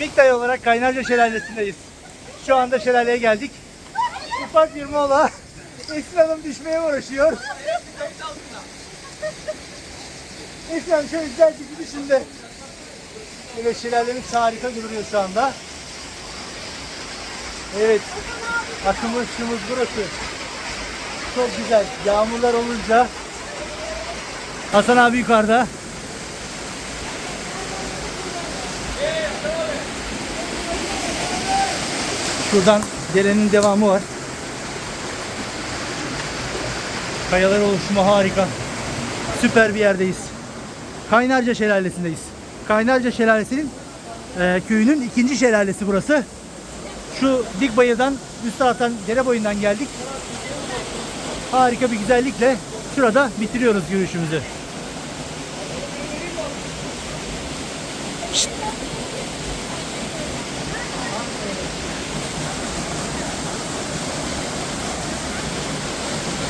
Big Day olarak Kaynarca Şelalesi'ndeyiz. Şu anda şelaleye geldik. Ufak bir mola. Esin Hanım düşmeye uğraşıyor. Esin Hanım şöyle güzel bir şimdi. Evet şelalemiz harika duruyor şu anda. Evet. Akımız şımız burası. Çok güzel. Yağmurlar olunca Hasan abi yukarıda. Şuradan derenin devamı var. Kayalar oluşumu harika. Süper bir yerdeyiz. Kaynarca Şelalesi'ndeyiz. Kaynarca Şelalesi'nin e, köyünün ikinci şelalesi burası. Şu dik bayırdan üst taraftan dere boyundan geldik. Harika bir güzellikle şurada bitiriyoruz yürüyüşümüzü. Şşt!